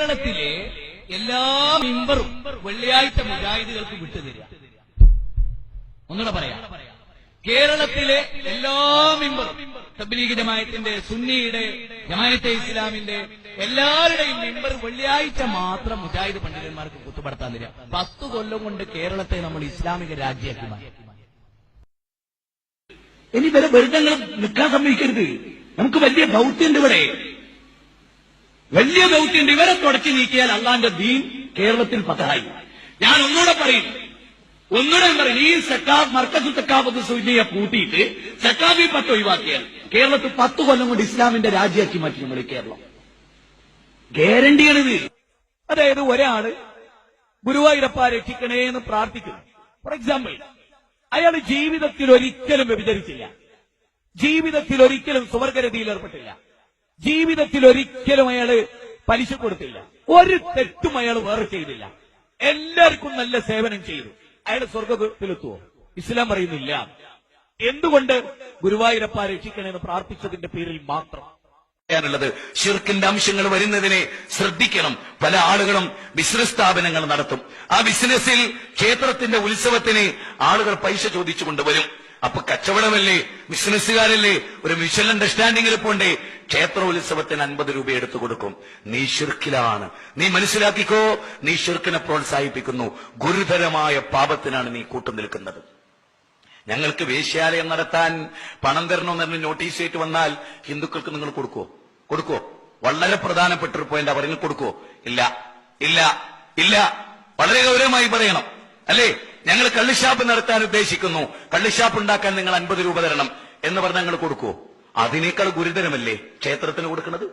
കേരളത്തിലെ എല്ലാ മെമ്പറും വെള്ളിയാഴ്ച മുജാഹിദുകൾക്ക് വിട്ടുതരിക. ഒന്നുകൂടെ പറയാം. കേരളത്തിലെ എല്ലാ മെമ്പറും തബ്ലീഗ് ജമായത്തിന്റെ സുന്നിയുടെ ജമായത്തെ ഇസ്ലാമിന്റെ എല്ലാവരുടെയും മെമ്പർ വെള്ളിയാഴ്ച മാത്രം മുജാഹിദ് പണ്ഡിതന്മാർക്ക് കുത്തുപെടുത്താൻ തരിക. പത്തു കൊല്ലം കൊണ്ട് കേരളത്തെ നമ്മൾ ഇസ്ലാമിക രാജ്യമാക്കി മാറ്റി. ഇനി വരെ വെറുതെ നിൽക്കാൻ സമ്മതിക്കരുത്. നമുക്ക് വലിയ ദൗത്യമുണ്ട് ഇവിടെ. വലിയ ദൗത്യണ്ട് ഇവരെ തുടച്ചു നീക്കിയാൽ അള്ളാന്റെ ദീൻ കേരളത്തിൽ പതായി ഞാൻ ഒന്നുകൂടെ പറയും. ഒന്നുകൂടെ പറയും. ഈ സക്കാബ് മർക്കസ് സക്കാബത്ത് സുന്നിയെ കൂട്ടിയിട്ട് ഈ പത്ത് ഒഴിവാക്കിയാൽ കേരളത്തിൽ പത്ത് കൊല്ലം കൊണ്ട് ഇസ്ലാമിന്റെ രാജ്യമാക്കി മാറ്റി നമ്മൾ കേരളം. ഗ്യാരണ്ടിയാണിത്. അതായത് ഒരാൾ ഗുരുവായൂരപ്പ രക്ഷിക്കണേ എന്ന് പ്രാർത്ഥിക്കുന്നു. ഫോർ എക്സാമ്പിൾ അയാൾ ജീവിതത്തിൽ ഒരിക്കലും വ്യഭിചരിച്ചില്ല. ജീവിതത്തിൽ ഒരിക്കലും സുവർഗരതിയിൽ ഏർപ്പെട്ടില്ല. ജീവിതത്തിൽ ഒരിക്കലും അയാൾ പലിശ കൊടുത്തില്ല. ഒരു തെറ്റും അയാൾ വേറെ ചെയ്തില്ല. എല്ലാവർക്കും നല്ല സേവനം ചെയ്തു. അയാൾ സ്വർഗത്തിലെത്തുവോ ഇസ്ലാം പറയുന്നില്ല. എന്തുകൊണ്ട് ഗുരുവായൂരപ്പ രക്ഷിക്കണമെന്ന് പ്രാർത്ഥിച്ചതിന്റെ പേരിൽ മാത്രം? പറയാനുള്ളത് ഷിർക്കിന്റെ അംശങ്ങൾ വരുന്നതിനെ ശ്രദ്ധിക്കണം. പല ആളുകളും ബിസിനസ് സ്ഥാപനങ്ങൾ നടത്തും. ആ ബിസിനസ്സിൽ ക്ഷേത്രത്തിന്റെ ഉത്സവത്തിന് ആളുകൾ പൈസ ചോദിച്ചു കൊണ്ടുവരും. അപ്പൊ കച്ചവടമല്ലേ? ബിസിനസ്സുകാരല്ലേ? ഒരു മ്യൂച്വൽ അണ്ടർസ്റ്റാൻഡിംഗിൽ പോണ്ടേ? ക്ഷേത്ര ഉത്സവത്തിന് അൻപത് രൂപ എടുത്തു കൊടുക്കും. നീ ഷിർക്കിലാണ് നീ മനസ്സിലാക്കിക്കോ? നീ ഷിർക്കിനെ പ്രോത്സാഹിപ്പിക്കുന്നു. ഗുരുതരമായ പാപത്തിനാണ് നീ കൂട്ടുനിൽക്കുന്നത് ഞങ്ങൾക്ക് വേശ്യാലയം നടത്താൻ പണം തരണമെന്ന് നോട്ടീസ് ആയിട്ട് വന്നാൽ ഹിന്ദുക്കൾക്ക് നിങ്ങൾ കൊടുക്കുവോ? കൊടുക്കുവോ വളരെ പ്രധാനപ്പെട്ട ഒരു പോയിന്റ് പറയുന്നത് കൊടുക്കുവോ ഇല്ല ഇല്ല ഇല്ല. വളരെ ഗൗരവമായി പറയണം. അല്ലേ? ഞങ്ങൾ കള്ളിഷാപ്പ് നടത്താൻ ഉദ്ദേശിക്കുന്നു. കള്ളിഷാപ്പ് ഉണ്ടാക്കാൻ നിങ്ങൾ അൻപത് രൂപ തരണം എന്ന് പറഞ്ഞ് ഞങ്ങൾ കൊടുക്കുവോ അതിനേക്കാൾ ഗുരുതരമല്ലേ ക്ഷേത്രത്തിന് കൊടുക്കുന്നത്